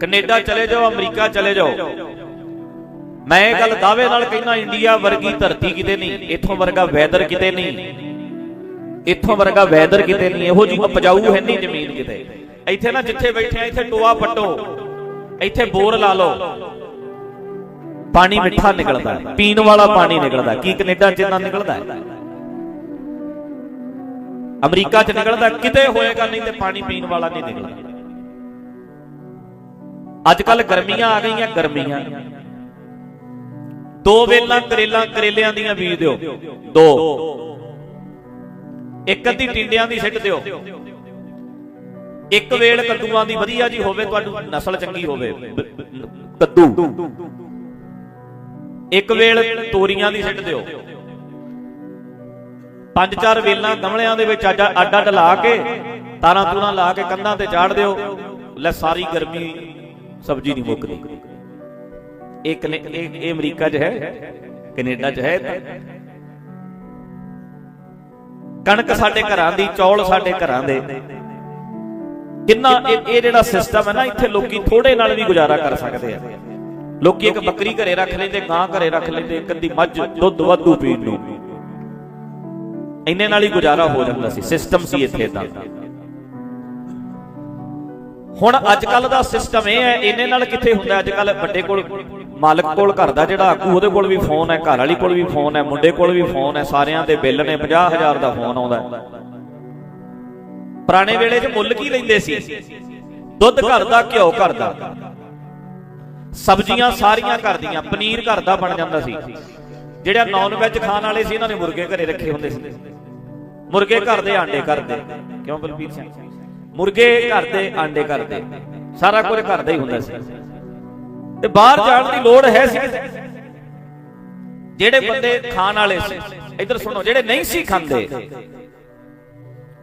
Canada ਚਲੇ ਜਾਓ, America ਚਲੇ ਜਾਓ। ਮੈਂ ਇਹ ਗੱਲ ਦਾਅਵੇ ਨਾਲ ਕਹਿੰਦਾ, ਇੰਡੀਆ ਵਰਗੀ ਧਰਤੀ ਕਿਤੇ ਨਹੀਂ, ਇੱਥੋਂ ਵਰਗਾ ਵੈਦਰ ਕਿਤੇ ਨਹੀਂ। ਇੱਥੋਂ ਵਰਗਾ ਵੈਦਰ ਕਿਤੇ ਨਹੀਂ, ਇਹੋ ਜੀ ਉਪਜਾਊ ਹੈ ਨਹੀਂ ਜ਼ਮੀਨ ਕਿਤੇ। ਇੱਥੇ ਨਾ ਜਿੱਥੇ ਬੈਠੇ ਆ, ਇੱਥੇ ਟੋਆ ਪੱਟੋ, ਇੱਥੇ ਬੋਰ ਲਾ ਲਓ। ਪਾਣੀ ਮਿੱਠਾ ਨਿਕਲਦਾ, ਪੀਣ ਵਾਲਾ ਪਾਣੀ ਨਿਕਲਦਾ। ਕੀ ਕੈਨੇਡਾ ਚ ਇੰਨਾ ਨਿਕਲਦਾ? ਅਮਰੀਕਾ ਚ ਨਿਕਲਦਾ, ਕਿਤੇ ਹੋਏਗਾ ਨਹੀਂ ਤੇ ਪਾਣੀ ਪੀਣ ਵਾਲਾ ਨਹੀਂ ਨਿਕਲਦਾ। ਅੱਜ ਕੱਲ ਗਰਮੀਆਂ ਆ ਗਈਆਂ, ਗਰਮੀਆਂ। ਦੋ ਵੇਲਾਂ ਕਰੇਲਾਂ, ਕਰੇਲਿਆਂ ਦੀਆਂ ਬੀਜ ਦਿਓ। ਦੋ। ਇੱਕ ਅੱਧੀ ਟਿੰਡਿਆਂ ਦੀ ਸਿੱਟ ਦਿਓ। ਇੱਕ ਵੇਲ ਕੱਦੂਆਂ ਦੀ ਵਧੀਆ ਜੀ ਹੋਵੇ, ਤੁਹਾਡੀ ਨਸਲ ਚੰਗੀ ਹੋਵੇ। ਕੱਦੂ। ਇੱਕ ਵੇਲ ਤੋਰੀਆਂ ਦੀ ਸਿੱਟ ਦਿਓ। ਪੰਜ ਚਾਰ ਵੇਲਾਂ ਗਮਲਿਆਂ ਦੇ ਵਿੱਚ ਅੱਡ ਅੱਡ ਅੱਡ ਲਾ ਕੇ, ਤਾਰਾਂ ਤੂਰਾਂ ਲਾ ਕੇ ਕੰਧਾਂ ਤੇ ਚਾੜ ਦਿਓ। ਲੈ ਸਾਰੀ ਗਰਮੀ ਸਬਜ਼ੀ ਨਹੀਂ ਮੁੱਕਦੀ। ਇਹ ਕਨੇ- ਇਹ ਅਮਰੀਕਾ 'ਚ ਹੈ, ਕੈਨੇਡਾ 'ਚ ਹੈ ਕਣਕ ਸਾਡੇ ਘਰਾਂ ਦੀ, ਚੌਲ ਸਾਡੇ ਘਰਾਂ ਦੇ। ਕਿੰਨਾ ਇਹ ਇਹ ਜਿਹੜਾ ਸਿਸਟਮ ਹੈ ਨਾ, ਇੱਥੇ ਲੋਕੀ ਥੋੜੇ ਨਾਲ ਵੀ ਗੁਜ਼ਾਰਾ ਕਰ ਸਕਦੇ ਆ। ਲੋਕੀ ਇੱਕ ਬੱਕਰੀ ਘਰੇ ਰੱਖ ਲੈਂਦੇ, ਗਾਂ ਘਰੇ ਰੱਖ ਲੈਂਦੇ, ਇੱਕ ਅੱਧੀ ਮੱਝ, ਦੁੱਧ ਵਾਧੂ ਪੀਣ ਨੂੰ। ਇੰਨੇ ਨਾਲ ਹੀ ਗੁਜ਼ਾਰਾ ਹੋ ਜਾਂਦਾ ਸੀ ਸਿਸਟਮ ਸੀ ਇੱਥੇ ਇਦਾਂ ਹੁਣ ਅੱਜ ਕੱਲ ਦਾ ਸਿਸਟਮ ਇਹ ਹੈ, ਇਹਨੇ ਨਾਲ ਕਿੱਥੇ ਹੁੰਦਾ ਅੱਜ ਕੱਲ ਵੱਡੇ ਕੋਲ ਮਾਲਕ ਕੋਲ ਘਰ ਦਾ ਜਿਹੜਾ ਆਗੂ ਉਹਦੇ ਕੋਲ ਵੀ ਫੋਨ ਹੈ, ਘਰ ਵਾਲੀ ਕੋਲ ਵੀ ਫੋਨ ਹੈ, ਮੁੰਡੇ ਕੋਲ ਵੀ ਫੋਨ ਹੈ, ਸਾਰਿਆਂ ਦੇ ਬਿੱਲ ਨੇ 50000 ਦਾ ਫੋਨ ਆਉਂਦਾ ਪੁਰਾਣੇ ਵੇਲੇ 'ਚ ਮੁੱਲ ਕੀ ਲੈਂਦੇ ਸੀ? ਦੁੱਧ ਘਰ ਦਾ, ਘਿਓ ਘਰ ਦਾ। ਸਬਜ਼ੀਆਂ ਸਾਰੀਆਂ ਘਰ ਦੀਆਂ, ਪਨੀਰ ਘਰ ਦਾ ਬਣ ਜਾਂਦਾ ਸੀ। ਜਿਹੜਾ ਨਾਨ ਵੈਜ ਖਾਣ ਵਾਲੇ ਸੀ, ਇਹਨਾਂ ਨੇ ਮੁਰਗੇ ਘਰੇ ਰੱਖੇ ਹੁੰਦੇ ਸੀ। ਮੁਰਗੇ ਘਰ ਦੇ, ਆਂਡੇ ਘਰ ਦੇ। ਕਿਉਂ ਬਲਬੀਰ ਸਿੰਘ? ਮੁਰਗੇ ਘਰ ਦੇ ਆਂਡੇ ਘਰ ਸਾਰਾ ਕੁਝ ਘਰ ਦਾ ਹੀ ਹੁੰਦਾ ਸੀ। ਤੇ ਬਾਹਰ ਜਾਣ ਦੀ ਲੋੜ ਹੈ ਸੀ। ਜਿਹੜੇ ਬੰਦੇ ਖਾਣ ਵਾਲੇ ਸੀ, ਇੱਧਰ ਸੁਣੋ, ਜਿਹੜੇ ਨਹੀਂ ਸੀ ਖਾਂਦੇ,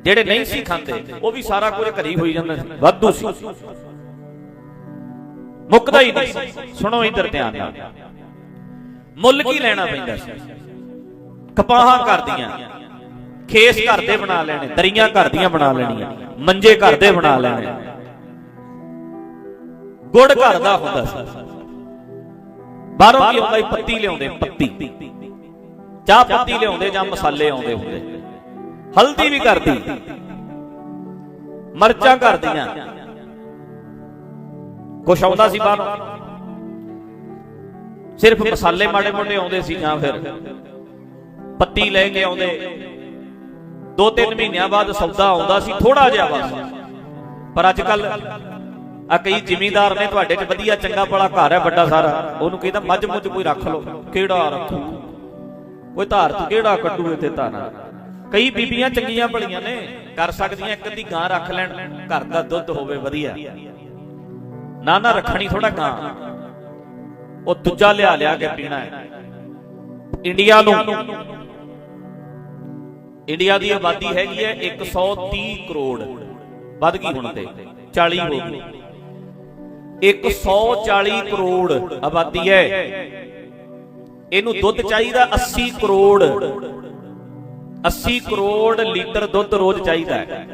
ਜਿਹੜੇ ਨਹੀਂ ਸੀ ਖਾਂਦੇ, ਉਹ ਵੀ ਸਾਰਾ ਕੁਝ ਘਰੀ ਹੋਈ ਜਾਂਦਾ ਸੀ। ਵਾਧੂ ਸੀ। ਮੁੱਕਦਾ ਹੀ ਨਹੀਂ ਸੁਣੋ ਇੱਧਰ ਧਿਆਨ ਨਾਲ। ਮੁੱਲ ਕੀ ਲੈਣਾ ਪੈਂਦਾ ਸੀ? ਕਪਾਹਾਂ ਕਰਦੀਆਂ ਖੇਸ ਘਰ ਦੇ ਬਣਾ ਲੈਣੇ, ਦਰੀਆਂ ਘਰ ਦੀਆਂ ਬਣਾ ਲੈਣੀਆਂ, ਮੰਜੇ ਘਰ ਦੇ ਬਣਾ ਲੈਣੇ। ਗੁੜ ਘਰ ਦਾ ਹੁੰਦਾ ਸੀ। ਬਾਹਰੋਂ ਕੀ ਆਉਂਦਾ ਪੱਤੀ ਲਿਆਉਂਦੇ, ਪੱਤੀ। ਚਾਹ ਪੱਤੀ ਲਿਆਉਂਦੇ ਜਾਂ ਮਸਾਲੇ ਆਉਂਦੇ ਹੁੰਦੇ। ਹਲਦੀ ਵੀ ਕਰਦੀ ਮਰਚਾਂ ਕਰਦੀਆਂ ਕੁਛ ਆਉਂਦਾ ਸੀ ਬਾਹਰੋਂ। ਸਿਰਫ ਮਸਾਲੇ ਮਾੜੇ ਮੋਟੇ ਆਉਂਦੇ ਸੀ ਜਾਂ ਫਿਰ ਪੱਤੀ ਲੈ ਕੇ ਆਉਂਦੇ। ਦੋ ਤਿੰਨ ਮਹੀਨਿਆਂ ਬਾਅਦ ਸੌਦਾ ਆਉਂਦਾ ਸੀ ਥੋੜਾ ਜਿਹਾ ਬਸ। ਪਰ ਅੱਜ ਕੱਲ ਆ ਕਈ ਜ਼ਿਮੀਂਦਾਰ ਨੇ ਤੁਹਾਡੇ 'ਚ ਵਧੀਆ ਚੰਗਾ ਬੜਾ ਘਰ ਹੈ ਵੱਡਾ ਸਾਰਾ, ਉਹਨੂੰ ਕਹਿੰਦਾ ਮੱਝ ਮੁੱਝ ਕੋਈ ਰੱਖ ਲਓ, ਕਿਹੜਾ ਰੱਖੂ? ਕੋਈ ਧਾਰ ਤੂੰ ਕਿਹੜਾ ਕੱਢੂ ਇੱਥੇ ਧਾਰਾਂ? ਕਈ ਬੀਬੀਆਂ ਚੰਗੀਆਂ ਭਲੀਆਂ ਨੇ, ਕਰ ਸਕਦੀਆਂ, ਇੱਕ ਅੱਧੀ ਗਾਂ ਰੱਖ ਲੈਣ, ਘਰ ਦਾ ਦੁੱਧ ਹੋਵੇ ਵਧੀਆ। ਨਾ ਨਾ, ਰੱਖਣੀ ਥੋੜਾ ਗਾਂ। ਉਹ ਦੂਜਾ ਲਿਆ ਲਿਆ ਕੇ ਪੀਣਾ ਹੈ। ਇੰਡੀਆ ਨੂੰ ਇੰਡੀਆ ਦੀ ਆਬਾਦੀ ਹੈਗੀ ਹੈ 130 ਕਰੋੜ। ਵੱਧ ਗਈ ਹੁਣ ਤੇ 40 ਹੋ ਗਈ। 140 ਕਰੋੜ ਆਬਾਦੀ ਹੈ। ਇਹਨੂੰ ਦੁੱਧ ਚਾਹੀਦਾ 80 ਕਰੋੜ। 80 ਕਰੋੜ ਲੀਟਰ ਦੁੱਧ ਰੋਜ਼ ਚਾਹੀਦਾ ਹੈ।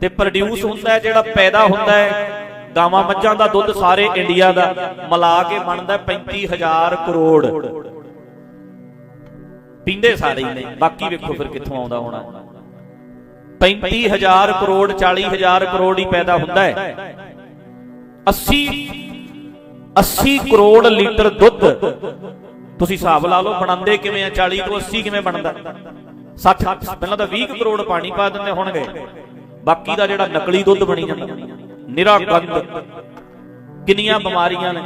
ਤੇ ਪ੍ਰੋਡਿਊਸ ਹੁੰਦਾ ਹੈ, ਜਿਹੜਾ ਪੈਦਾ ਹੁੰਦਾ ਹੈ, ਗਾਵਾਂ ਮੱਝਾਂ ਦਾ ਦੁੱਧ ਸਾਰੇ ਇੰਡੀਆ ਦਾ ਮਿਲਾ ਕੇ ਬਣਦਾ ਹੈ 35000 ਕਰੋੜ। ਪੀਂਦੇ ਸਾਰੇ ਹੀ ਨੇ। ਬਾਕੀ ਵੇਖੋ ਫਿਰ ਕਿੱਥੋਂ ਆਉਂਦਾ ਹੋਣਾ। 35000 ਕਰੋੜ 40000 ਕਰੋੜ ਹੀ ਪੈਦਾ ਹੁੰਦਾ ਹੈ। 80 80 ਕਰੋੜ ਲੀਟਰ ਦੁੱਧ ਤੁਸੀਂ ਹਿਸਾਬ ਲਾ ਲਓ, ਬਣਾਉਂਦੇ ਕਿਵੇਂ ਆ? 40 ਤੋਂ 80 ਕਿਵੇਂ ਬਣਦਾ? 60 ਪਹਿਲਾਂ ਤਾਂ 20 ਕਰੋੜ ਪਾਣੀ ਪਾ ਦਿੰਦੇ ਹੋਣਗੇ। ਬਾਕੀ ਦਾ ਜਿਹੜਾ ਨਕਲੀ ਦੁੱਧ ਬਣੀ ਜਾਂਦਾ। ਨਿਰਾ ਗੰਦ ਕਿੰਨੀਆਂ ਬਿਮਾਰੀਆਂ ਨੇ।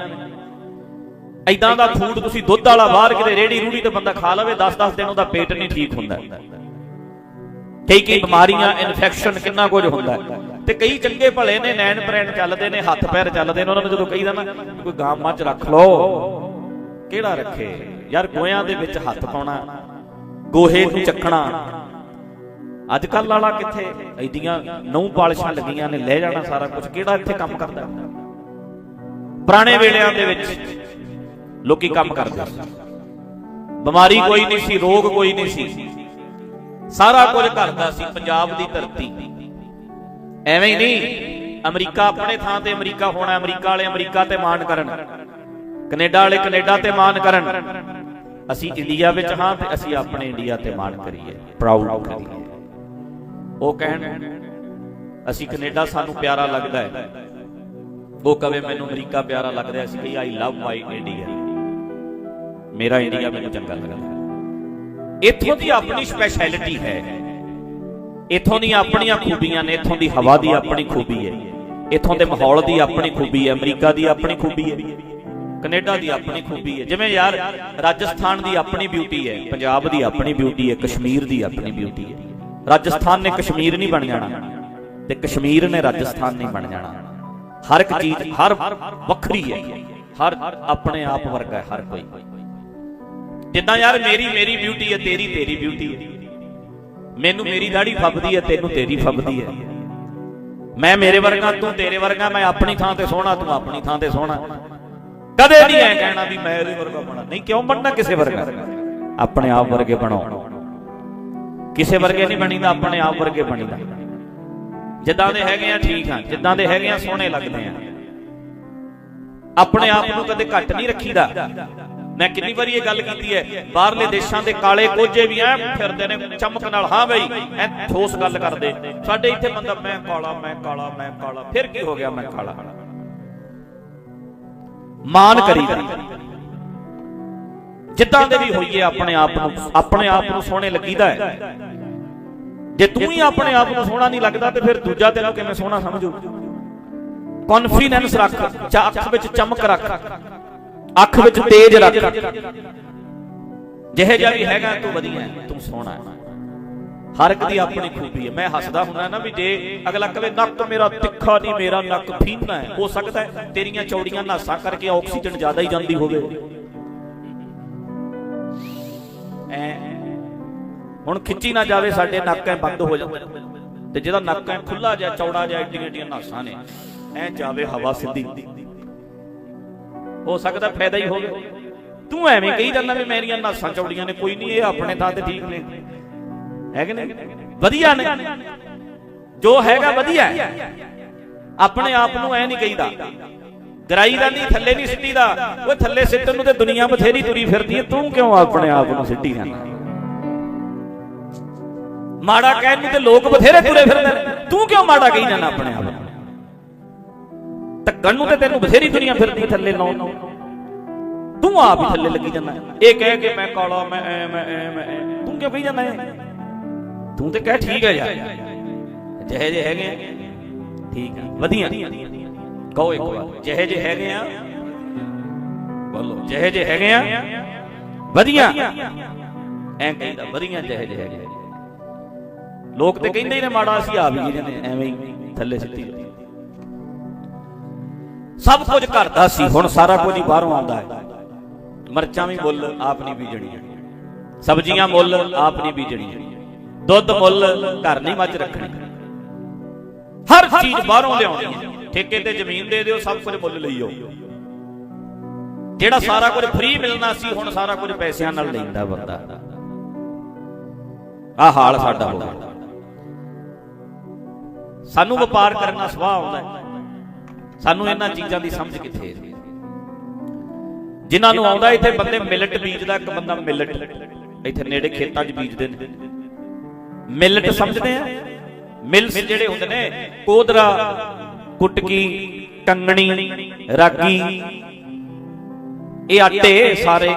ਐਦਾਂ ਦਾ ਫੂਡ ਤੁਸੀਂ ਦੁੱਧ ਵਾਲਾ ਬਾਹਰ ਕਿਤੇ ਰੇੜੀ ਰੂੜੀ ਤੇ ਬੰਦਾ ਖਾ ਲਵੇ 10-10 ਦਿਨ ਉਹਦਾ ਪੇਟ ਨਹੀਂ ਠੀਕ ਹੁੰਦਾ। ਕਈ ਕਈ ਬਿਮਾਰੀਆਂ ਇਨਫੈਕਸ਼ਨ ਕਿੰਨਾ ਕੁਝ ਹੁੰਦਾ। ਤੇ ਕਈ ਚੰਗੇ ਭਲੇ ਨੇ, ਨੈਣ ਪ੍ਰੈਣ ਚੱਲਦੇ ਨੇ, ਹੱਥ ਪੈਰ ਚੱਲਦੇ ਨੇ, ਉਹਨਾਂ ਨੂੰ ਜਦੋਂ ਕਹੀਦਾ ਨਾ ਕੋਈ ਗਾਂ ਮੱਝ ਰੱਖ ਲਓ। ਕਿਹੜਾ ਰੱਖੇ? ਯਾਰ ਗੋਇਆਂ ਦੇ ਵਿੱਚ ਹੱਥ ਪਾਉਣਾ, ਗੋਹੇ ਨੂੰ ਚੱਕਣਾ। ਅੱਜ ਕੱਲ ਵਾਲਾ ਕਿੱਥੇ? ਐਡੀਆਂ ਨੌ ਪਾਲਿਸ਼ਾਂ ਲੱਗੀਆਂ ਨੇ, ਲੈ ਜਾਣਾ ਸਾਰਾ ਕੁਝ। ਕਿਹੜਾ ਇੱਥੇ ਕੰਮ ਕਰਦਾ? ਪੁਰਾਣੇ ਵੇਲਿਆਂ ਦੇ ਵਿੱਚ ਲੋਕੀ ਕੰਮ ਕਰਦੇ ਸੀ। ਬਿਮਾਰੀ ਕੋਈ ਨਹੀਂ ਸੀ, ਰੋਗ ਕੋਈ ਨਹੀਂ ਸੀ। ਸਾਰਾ ਕੁਝ ਕਰਦਾ ਸੀ, ਪੰਜਾਬ ਦੀ ਧਰਤੀ। ਐਵੇਂ ਹੀ ਨਹੀਂ, ਅਮਰੀਕਾ ਆਪਣੇ ਥਾਂ ਤੇ ਅਮਰੀਕਾ ਹੋਣਾ, ਅਮਰੀਕਾ ਵਾਲੇ ਅਮਰੀਕਾ ਤੇ ਮਾਣ ਕਰਨ। ਕੈਨੇਡਾ ਵਾਲੇ ਕੈਨੇਡਾ ਤੇ ਮਾਣ ਕਰਨ। ਅਸੀਂ ਇੰਡੀਆ ਵਿੱਚ ਹਾਂ ਤੇ ਅਸੀਂ ਆਪਣੇ ਇੰਡੀਆ ਤੇ ਮਾਣ ਕਰੀਏ ਪ੍ਰਾਊਡ ਕਰੀਏ। ਉਹ ਕਹਿਣ, ਅਸੀਂ ਕੈਨੇਡਾ ਸਾਨੂੰ ਪਿਆਰਾ ਲੱਗਦਾ ਹੈ। ਉਹ ਕਵੇ, ਮੈਨੂੰ ਅਮਰੀਕਾ ਪਿਆਰਾ ਲੱਗਦਾ ਹੈ। ਅਸੀਂ ਕਹੀ ਆਈ ਲਵ ਮਾਈ ਇੰਡੀਆ ਮੇਰਾ ਇੰਡੀਆ ਮੈਨੂੰ ਚੰਗਾ ਲੱਗਦਾ ਇੱਥੋਂ ਦੀ ਆਪਣੀ ਸਪੈਸ਼ੈਲਿਟੀ ਹੈ। ਇੱਥੋਂ ਦੀਆਂ ਆਪਣੀਆਂ ਖੂਬੀਆਂ ਨੇ, ਇੱਥੋਂ ਦੀ ਹਵਾ ਦੀ ਆਪਣੀ ਖੂਬੀ ਹੈ। ਇੱਥੋਂ ਦੇ ਮਾਹੌਲ ਦੀ ਆਪਣੀ ਖੂਬੀ ਹੈ, ਅਮਰੀਕਾ ਦੀ ਆਪਣੀ ਖੂਬੀ ਹੈ, ਕੈਨੇਡਾ ਦੀ ਆਪਣੀ ਖੂਬੀ ਹੈ। ਜਿਵੇਂ ਯਾਰ, ਰਾਜਸਥਾਨ ਦੀ ਆਪਣੀ ਬਿਊਟੀ ਹੈ, ਪੰਜਾਬ ਦੀ ਆਪਣੀ ਬਿਊਟੀ ਹੈ, ਕਸ਼ਮੀਰ ਦੀ ਆਪਣੀ ਬਿਊਟੀ ਹੈ। ਰਾਜਸਥਾਨ ਨੇ ਕਸ਼ਮੀਰ ਨਹੀਂ ਬਣ ਜਾਣਾ ਤੇ ਕਸ਼ਮੀਰ ਨੇ ਰਾਜਸਥਾਨ ਨਹੀਂ ਬਣ ਜਾਣਾ। ਹਰ ਇੱਕ ਚੀਜ਼, ਹਰ ਵੱਖਰੀ ਹੈ। ਹਰ ਆਪਣੇ ਆਪ ਵਰਗਾ ਹੈ, ਹਰ ਕੋਈ। ਜਿੱਦਾਂ ਯਾਰ ਮੇਰੀ ਮੇਰੀ ਬਿਊਟੀ ਹੈ, ਤੇਰੀ ਤੇਰੀ ਬਿਊਟੀ ਹੈ। ਮੈਨੂੰ ਮੇਰੀ ਦਾੜੀ ਫੱਬਦੀ ਹੈ, ਤੈਨੂੰ ਤੇਰੀ ਫੱਬਦੀ ਹੈ। ਮੈਂ ਮੇਰੇ ਵਰਗਾ, ਤੂੰ ਤੇਰੇ ਵਰਗਾ, ਮੈਂ ਆਪਣੀ ਥਾਂ ਤੇ ਸੋਹਣਾ, ਤੂੰ ਆਪਣੀ ਥਾਂ ਤੇ ਸੋਹਣਾ। ਕਦੇ ਨਹੀਂ ਐ ਕਹਿਣਾ ਵੀ ਮੈਂ ਇਹਦੇ ਵਰਗਾ ਬਣਾ। ਨਹੀਂ, ਕਿਉਂ ਬਣਨਾ ਕਿਸੇ ਵਰਗਾ? ਆਪਣੇ ਆਪ ਵਰਗੇ ਬਣੋ। ਕਿਸੇ ਵਰਗੇ ਨਹੀਂ ਬਣੀਦਾ, ਆਪਣੇ ਆਪ ਵਰਗੇ ਬਣੀਦਾ। ਜਿੱਦਾਂ ਦੇ ਹੈਗੇ ਆ, ਠੀਕ ਆ। ਜਿੱਦਾਂ ਦੇ ਹੈਗੇ ਆ, ਸੋਹਣੇ ਲੱਗਦੇ ਆ। ਆਪਣੇ ਆਪ ਨੂੰ ਕਦੇ ਘੱਟ ਨਹੀਂ ਰੱਖੀਦਾ। ਮੈਂ ਕਿੰਨੀ ਵਾਰੀ ਇਹ ਗੱਲ ਕੀਤੀ ਹੈ, ਬਾਹਰਲੇ ਦੇਸ਼ਾਂ ਦੇ ਕਾਲੇ ਕੋਝੇ ਵੀ ਐ ਫਿਰਦੇ ਨੇ, ਚਮਕ ਨਾਲ, ਹਾਂ ਬਈ, ਐ ਠੋਸ ਗੱਲ ਕਰਦੇ। ਸਾਡੇ ਇੱਥੇ ਬੰਦਾ, ਮੈਂ ਕਾਲਾ ਮੈਂ ਕਾਲਾ ਮੈਂ ਕਾਲਾ। ਫਿਰ ਕੀ ਹੋ ਗਿਆ, ਮੈਂ ਕਾਲਾ? ਮਾਨ ਕਰੀਦਾ ਜਿੱਦਾਂ ਦੇ ਵੀ ਹੋਈਏ, ਆਪਣੇ ਆਪ ਨੂੰ, ਆਪਣੇ ਆਪ ਨੂੰ ਸੋਹਣੇ ਲੱਗੀਦਾ ਹੈ। ਜੇ ਤੂੰ ਹੀ ਆਪਣੇ ਆਪ ਨੂੰ ਸੋਹਣਾ ਨਹੀਂ ਲੱਗਦਾ, ਤੇ ਫਿਰ ਦੂਜਾ ਤੈਨੂੰ ਕਿਵੇਂ ਸੋਹਣਾ ਸਮਝੂ? ਕੌਨਫੀਡੈਂਸ ਰੱਖ ਚ- ਅੱਖ ਵਿੱਚ ਚਮਕ ਰੱਖ। ਅੱਖ ਵਿੱਚ ਤੇਜ ਰੱਖ। ਜਿਹੇ ਜਿਹਾ ਵੀ ਹੈਗਾ ਤੂੰ ਵਧੀਆ ਤੂੰ ਸੋਹਣਾ ਹੈ। ਹਰ ਇੱਕ ਦੀ ਆਪਣੀ ਖੂਬੀ ਹੈ। ਮੈਂ ਹੱਸਦਾ ਹੁੰਦਾ ਨਾ ਵੀ ਜੇ ਅਗਲਾ ਕਵੇ ਨੱਕ ਮੇਰਾ ਤਿੱਖਾ ਨਹੀਂ ਮੇਰਾ ਨੱਕ ਫੀਨਾ ਹੈ। ਹੋ ਸਕਦਾ ਤੇਰੀਆਂ ਚੌੜੀਆਂ ਨਾਸਾਂ ਕਰਕੇ ਆਕਸੀਜਨ ਜ਼ਿਆਦਾ ਹੀ ਜਾਂਦੀ ਹੋਵੇ। ਐ। ਹੁਣ ਖਿੱਚੀ ਨਾ ਜਾਵੇ ਸਾਡੇ ਨੱਕ ਐ ਬੰਦ ਹੋ ਜਾਂਦਾ। ਤੇ ਜਿਹਦਾ ਨੱਕ ਐ ਖੁੱਲਾ ਜਿਹਾ ਚੌੜਾ ਜਿਹਾ ਏਡੀਆਂ ਏਡੀਆਂ ਨਾਸਾਂ ਨੇ ਐ ਜਾਵੇ ਹਵਾ ਸਿੱਧੀ। ਹੋ ਸਕਦਾ ਫਾਇਦਾ ਹੀ ਹੋਵੇ। ਤੂੰ ਐਵੇਂ ਕਹੀ ਜਾਂਦਾ ਵੀ ਮੇਰੀਆਂ ਨਾਸਾਂ ਚੌੜੀਆਂ ਨੇ, ਕੋਈ ਨਹੀਂ, ਇਹ ਆਪਣੇ ਥਾਂ ਤੇ ਠੀਕ ਨੇ। ਹੈ ਕਿ ਨਹੀਂ? ਵਧੀਆ ਨੇ। ਜੋ ਹੈਗਾ ਵਧੀਆ ਹੈ। ਆਪਣੇ ਆਪ ਨੂੰ ਐ ਨਹੀਂ ਕਹੀਦਾ। ਗਰਾਈ ਦਾ ਨਹੀਂ, ਥੱਲੇ ਨਹੀਂ ਸਿੱਟੀਦਾ ਉਹ ਥੱਲੇ ਸਿੱਟਣ ਨੂੰ ਤੇ ਦੁਨੀਆ ਬਥੇਰੀ ਤੁਰੀ ਫਿਰਦੀ ਹੈ। ਤੂੰ ਕਿਉਂ ਆਪਣੇ ਆਪ ਨੂੰ ਸਿੱਟੀ ਜਾਂਦਾ? ਮਾੜਾ ਕਹਿਣ ਨੂੰ ਤੇ ਲੋਕ ਬਥੇਰੇ ਤੁਰੇ ਫਿਰਦੇ ਨੇ। ਤੂੰ ਕਿਉਂ ਮਾੜਾ ਕਹੀ ਜਾਂਦਾ ਆਪਣੇ ਆਪ ਨੂੰ? ਧੱਕਣ ਨੂੰ ਤੇ ਤੈਨੂੰ ਬਥੇਰੀ ਦੁਨੀਆ ਫਿਰਦੀ ਥੱਲੇ ਲਾਉਣ ਨੂੰ। ਤੂੰ ਆਪ ਹੀ ਥੱਲੇ ਲੱਗੀ ਜਾਂਦਾ ਇਹ ਕਹਿ ਕੇ ਮੈਂ ਕਾਲਾ ਮੈਂ ਐ ਮੈਂ ਐ ਮੈਂ ਐ। ਤੂੰ ਕਿਉਂ ਕਹੀ ਜਾਂਦਾ ਹੈ? ਤੂੰ ਤੇ ਕਹਿ ਠੀਕ ਹੈ ਯਾਰ। ਜਿਹੇ ਜਿਹੇ ਹੈਗੇ ਆ, ਠੀਕ ਆ। ਵਧੀਆ। ਕਹੋ ਇੱਕ ਵਾਰ। ਜਿਹੇ ਜਿਹੇ ਹੈਗੇ ਆ। ਬੋਲੋ। ਜਿਹੇ ਜਿਹੇ ਹੈਗੇ ਆ। ਵਧੀਆ। ਐਂ ਕਹਿੰਦਾ ਵਧੀਆ ਜਿਹੇ ਜਿਹੇ ਹੈਗੇ ਲੋਕ ਤੇ ਕਹਿੰਦੇ ਹੀ ਨੇ ਮਾੜਾ ਅਸੀਂ ਆ ਵੀ ਜਾਂਦੇ ਐਵੇਂ ਹੀ ਥੱਲੇ ਸਿੱਟੀ। ਸਭ ਕੁਝ ਘਰ ਦਾ ਸੀ ਹੁਣ ਸਾਰਾ ਕੁਝ ਹੀ ਬਾਹਰੋਂ ਆਉਂਦਾ ਹੈ। ਮਰਚਾਂ ਵੀ ਮੁੱਲ ਆਪ ਨਹੀਂ ਬੀਜਣੀਆਂ। ਸਬਜ਼ੀਆਂ ਮੁੱਲ ਆਪ ਨਹੀਂ ਬੀਜਣੀਆਂ। ਦੁੱਧ ਮੁੱਲ ਘਰ ਨਹੀਂ ਮੱਝ ਰੱਖਣੀ। ਹਰ ਚੀਜ਼ ਬਾਹਰੋਂ ਲਿਆਉਣੀ ਹੈ। ਠੇਕੇ ਤੇ ਜ਼ਮੀਨ ਦੇ ਦਿਓ ਸਭ ਕੁਝ ਮੁੱਲ ਲਈਓ। ਜਿਹੜਾ ਸਾਰਾ ਕੁਝ ਫ੍ਰੀ ਮਿਲਣਾ ਸੀ ਹੁਣ ਸਾਰਾ ਕੁਝ ਪੈਸਿਆਂ ਨਾਲ ਲੈਂਦਾ ਬੰਦਾ। ਆ ਹਾਲ ਸਾਡਾ ਹੋ ਗਿਆ। ਸਾਨੂੰ ਵਪਾਰ ਕਰਨਾ ਸੁਭਾਅ ਆਉਂਦਾ ਹੈ। ਸਾਨੂੰ ਇਹਨਾਂ ਚੀਜ਼ਾਂ ਦੀ ਸਮਝ ਕਿੱਥੇ ਹੈ? ਜਿਨ੍ਹਾਂ ਨੂੰ ਆਉਂਦਾ ਇੱਥੇ ਬੰਦੇ ਮਿਲਟ ਬੀਜਦਾ ਇੱਕ ਬੰਦਾ ਮਿਲਟ ਇੱਥੇ ਨੇੜੇ ਖੇਤਾਂ 'ਚ ਬੀਜਦੇ ਨੇ। ਮਿਲਟ ਸਮਝਦੇ ਆ? ਮਿਲਸ ਜਿਹੜੇ ਹੁੰਦੇ ਨੇ ਕੋਦਰਾ ਕੁਟਕੀ ਕੰਗਣੀ ਰਾਗੀ। ਇਹ ਆਟੇ ਸਾਰੇ